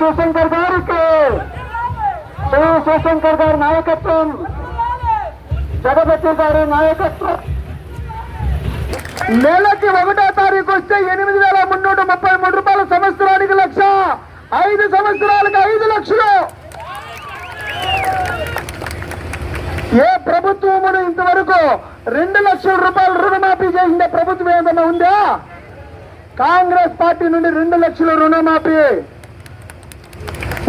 శివశంకర్ గారికి. శివశంకర్ గారి నాయకత్వం. జగపతి గారి నాయకత్వం. నెలకి ఒకటో తారీఖు వస్తే ఎనిమిది వేల మున్నూట ముప్పై మూడు రూపాయల సంవత్సరానికి లక్ష. ఐదు సంవత్సరాలకి ఐదు లక్షలు. ఏ ప్రభుత్వమును ఇంతవరకు రెండు లక్షల రూపాయలు రుణమాఫీ చేసిన ప్రభుత్వం ఏదైనా ఉందా? కాంగ్రెస్ పార్టీ నుండి రెండు లక్షల రుణమాఫీ.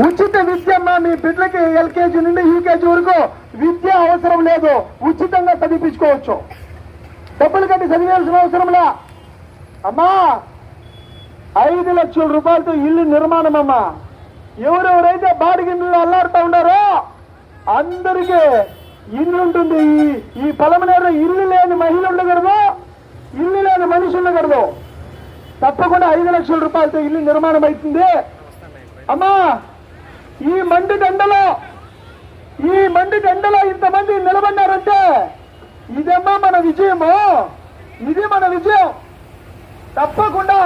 ఉచిత విద్యమ్మ మీ బిడ్డలకి ఎల్కేజీ నుండి యూకేజీ వరకు విద్య అవసరం లేదు. ఉచితంగా చదివించుకోవచ్చు. డబ్బులు కట్టి చదివేయాల్సిన అవసరంలా అమ్మా ఐదు లక్షల రూపాయలతో ఇల్లు నిర్మాణం అమ్మా. ఎవరెవరైతే బాడిగిళ్ళు అల్లాడుతూ ఉన్నారో అందరికీ ఇల్లు ఉంటుంది. ఈ ఈ పొలమనేరు ఇల్లు లేని మహిళ ఉండకూడదు ఇల్లు లేని మనిషి ఉండకూడదు తప్పకుండా ఐదు లక్షల రూపాయలతో ఇల్లు నిర్మాణం అవుతుంది. అమ్మా ఈ మండి దండలో ఈ మండి దండలో ఇంతమంది నిలబడినారంటే ఇదమ్మా మన విజయము? ఇది మన విజయం. తప్పకుండా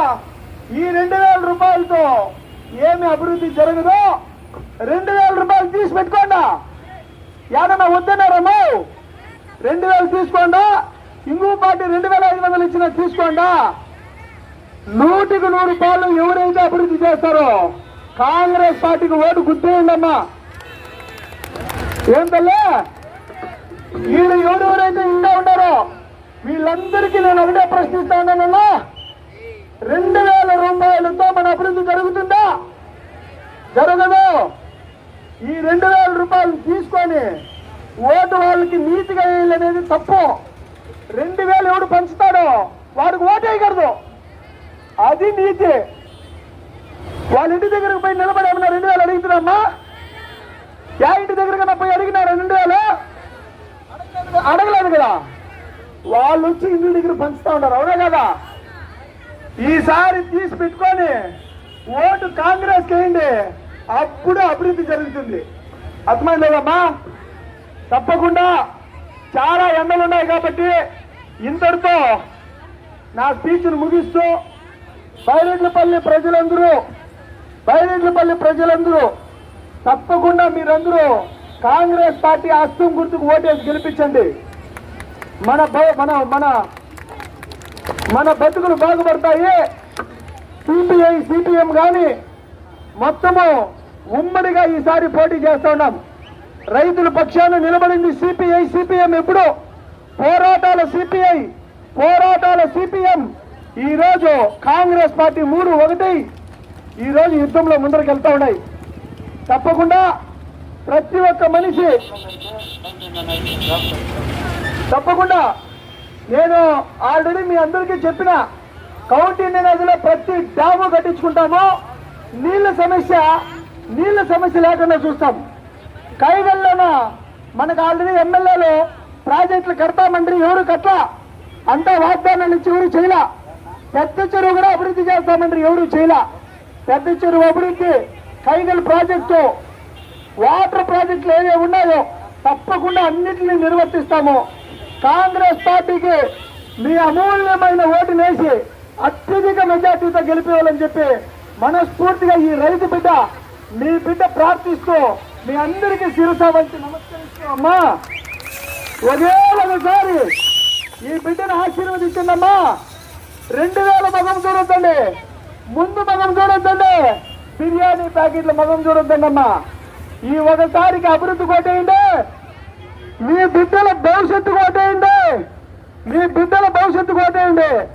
ఈ రెండు వేల రూపాయలతో ఏమి అభివృద్ధి జరగదో రెండు వేల రూపాయలు తీసి పెట్టుకోండా. ఏదన్నా వద్దన్నారమ్మా రెండు వేలు తీసుకోండా? ఇంకో పార్టీ రెండు వేల ఐదు వందలు ఇచ్చిన తీసుకోండా? నూటికి నూరు రూపాయలు ఎవరైతే అభివృద్ధి చేస్తారో కాంగ్రెస్ పార్టీకి ఓటు గుర్తేయండమ్మా ఏం తల్లే? వీళ్ళు ఎవరెవరైతే ఇంకా ఉన్నారో వీళ్ళందరికీ నేను ఒకటే ప్రశ్నిస్తానన్నా రెండు వేల రూపాయలతో మన అభివృద్ధి జరుగుతుందా? జరగదు. ఈ రెండు వేల రూపాయలు తీసుకొని ఓటు వాళ్ళకి నీతిగా వేయాలనేది తప్పు. రెండు వేలు ఎవడు పంచుతాడో వాడికి ఓటు అది నీతి. వాళ్ళ ఇంటి దగ్గరకు పోయి నిలబడి ఏమన్నా రెండు వేలు అడుగుతున్నామ్మా యా ఇంటి దగ్గరకన్నా పోయి అడిగినారు? రెండు వేలు? అడగలేదు కదా. వాళ్ళు వచ్చి ఇంటి దగ్గర పంచుతా ఉన్నారు. అవునా కదా? ఈసారి తీసి పెట్టుకొని ఓటు కాంగ్రెస్ వేయండి. అప్పుడు అభివృద్ధి జరుగుతుంది. అర్థమైందమ్మా తప్పకుండా చాలా ఎండలు ఉన్నాయి కాబట్టి ఇంతటితో నా స్పీచ్ను ముగిస్తూ బైరెడ్లపల్లి ప్రజలందరూ బైరెడ్లపల్లి ప్రజలందరూ తప్పకుండా మీరందరూ కాంగ్రెస్ పార్టీ అస్తం గుర్తుకు ఓటేసి గెలిపించండి. మన మన మన మన బతుకులు బాగుపడతాయి. సిపిఐ సిపిఎం కానీ మొత్తము ఉమ్మడిగా ఈసారి పోటీ చేస్తూ ఉన్నాం. రైతుల పక్షాన నిలబడింది సిపిఐ సిపిఎం ఎప్పుడు? పోరాటాల సిపిఐ పోరాటాల సిపిఎం. ఈరోజు కాంగ్రెస్ పార్టీ మూడు ఒకటి ఈరోజు యుద్ధంలో ముందరికి వెళ్తూ ఉన్నాయి. తప్పకుండా ప్రతి ఒక్క మనిషి తప్పకుండా నేను ఆల్రెడీ మీ అందరికీ చెప్పిన కౌంటిన్య నదిలో ప్రతి డ్యాము కట్టించుకుంటాము. నీళ్ళ సమస్య నీళ్ళ సమస్య లేకుండా చూస్తాం. కైగల్లోన మనకు ఆల్రెడీ ఎమ్మెల్యేలు ప్రాజెక్టులు కడతామండి ఎవరు కట్టా అంతా వాగ్దానాలు ఇచ్చి ఎవరు చేయలా? పెద్ద చెరువు కూడా అభివృద్ధి చేస్తామండ్రి ఎవరు చేయలా? పెద్ద చెరువు అభివృద్ధి కైగల్ ప్రాజెక్టు వాటర్ ప్రాజెక్టులు ఏవే ఉన్నాయో తప్పకుండా అన్నింటినీ నిర్వర్తిస్తాము. కాంగ్రెస్ పార్టీకి మీ అమూల్యమైన ఓటు వేసి అత్యధిక మెజార్టీతో గెలిపేవాలని చెప్పి మనస్ఫూర్తిగా ఈ రైతు బిడ్డ మీ బిడ్డ ప్రార్థిస్తూ మీ అందరికీ శిరస వంచి నమస్కరిస్తూ అమ్మా. ఒకే ఒకసారి ఈ బిడ్డను ఆశీర్వదించిందమ్మా రెండు వేల మగం చూడొద్దండి ముందు మగం చూడొద్దండి. బిర్యానీ ప్యాకెట్ల మగం చూడొద్దండి అమ్మా. ఈ ఒకసారికి అభివృద్ధి కొట్టేయండి. మీ బిడ్డల భవిష్యత్తు కొట్టేయండి. మీ బిడ్డల భవిష్యత్తు కొట్టేయండి.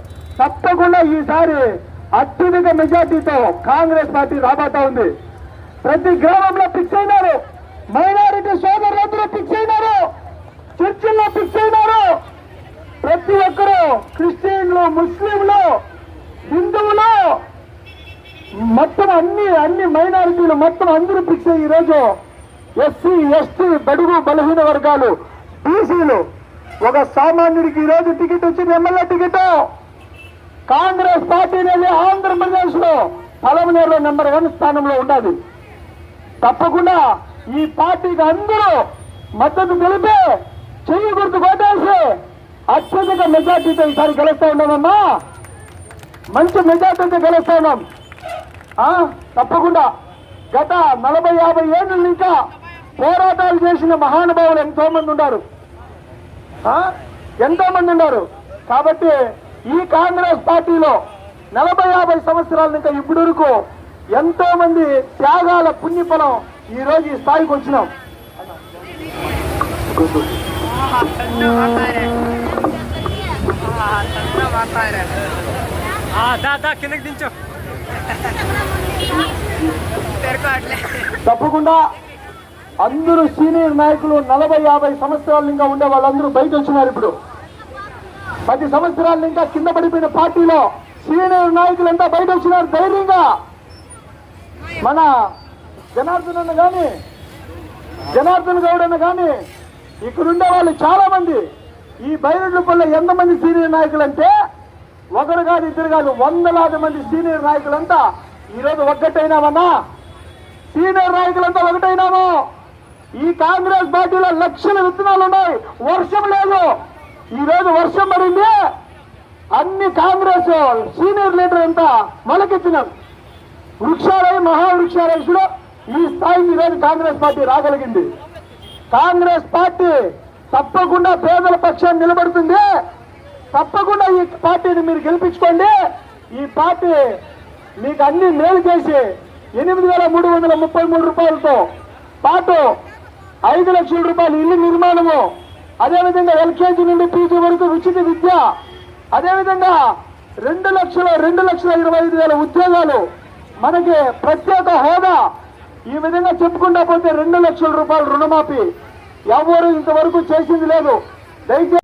తప్పకుండా ఈసారి అత్యధిక మెజార్టీతో కాంగ్రెస్ పార్టీ రాబోతా ఉంది. ప్రతి గ్రామంలో ఫిక్స్ అయినారు. మైనారిటీ సోదరులందరూ ఫిక్స్ అయినారు. చర్చిల్లో ఫిక్స్ అయినారు. ప్రతి ఒక్కరూ క్రిస్టియన్లు ముస్లింలు మొత్తం అన్ని అన్ని మైనారిటీలు మొత్తం అందరూ ఫిక్స్ అయ్యి ఈరోజు ఎస్సీ ఎస్టీ బడుగు బలహీన వర్గాలు బీసీలు ఒక సామాన్యుడికి ఈరోజు టికెట్ వచ్చింది ఎమ్మెల్యే టికెట్. కాంగ్రెస్ పార్టీ అనేది ఆంధ్రప్రదేశ్లో పలమనేరులో నెంబర్ వన్ స్థానంలో ఉన్నది తప్పకుండా ఈ పార్టీకి అందరూ మద్దతు తెలిపే చెయ్యి గుర్తు కొట్టేసి అత్యధిక మెజార్టీతో ఈసారి గెలుస్తా ఉన్నామమ్మా. మంచి మెజార్టీతో గెలుస్తా ఉన్నాం. తప్పకుండా. గత నలభై యాభై ఏళ్ళ ఇంకా పోరాటాలు చేసిన మహానుభావులు ఎంతో మంది ఉన్నారు. ఆ, ఎంతో మంది ఉన్నారు. కాబట్టి ఈ కాంగ్రెస్ పార్టీలో నలభై యాభై సంవత్సరాల ఇంకా ఇప్పుడు వరకు ఎంతో మంది త్యాగాల పుణ్యఫలం ఈ రోజు ఈ స్థాయికి వచ్చినాం. కిందకి దించు. తప్పకుండా అందరూ సీనియర్ నాయకులు నలభై యాభై సంవత్సరాలు ఇంకా ఉండే వాళ్ళందరూ బయట వచ్చినారు ఇప్పుడు. పది సంవత్సరాలు ఇంకా కింద పడిపోయిన పార్టీలో సీనియర్ నాయకులంతా బయట వచ్చినారు ధైర్యంగా. మన జనార్దన్ అన్న కానీ జనార్దన్ గౌడ్ అన్న కానీ ఇక్కడ ఉండే వాళ్ళు చాలా మంది ఈ బైరెడ్లపల్లి ఎంతమంది సీనియర్ నాయకులు అంటే ఒకరు కాదు ఇద్దరు కాదు వందలాది మంది సీనియర్ నాయకులంతా ఈరోజు ఒక్కటైనామన్నా? సీనియర్ నాయకులంతా ఒకటైనాము? ఈ కాంగ్రెస్ పార్టీలో లక్షల విత్తనాలు ఉన్నాయి. వర్షం లేదు. ఈ రోజు వర్షం పడింది. అన్ని కాంగ్రెస్ సీనియర్ లీడర్ అంతా మొలకెత్తినాం. వృక్షాలయ మహావృక్షాలయుడు ఈ స్థాయికి ఈరోజు కాంగ్రెస్ పార్టీ రాగలిగింది. కాంగ్రెస్ పార్టీ తప్పకుండా పేదల పక్షాన్ని నిలబడుతుంది. తప్పకుండా ఈ పార్టీని మీరు గెలిపించుకోండి. ఈ పార్టీ మీకు అన్ని మేలు చేసి ఎనిమిది వేల మూడు వందల ముప్పై మూడు రూపాయలతో పాటు ఐదు లక్షల రూపాయలు ఇల్లు నిర్మాణము అదేవిధంగా ఎల్కేజీ నుండి పీజీ వరకు ఉచిత విద్య అదేవిధంగా రెండు లక్షల రెండు లక్షల ఇరవై ఐదు వేల ఉద్యోగాలు మనకి ప్రత్యేక హోదా. ఈ విధంగా చెప్పుకుంటా పోతే రెండు లక్షల రూపాయలు రుణమాఫీ. ఎవరు ఇంతవరకు చేసింది లేదు. దయచేసి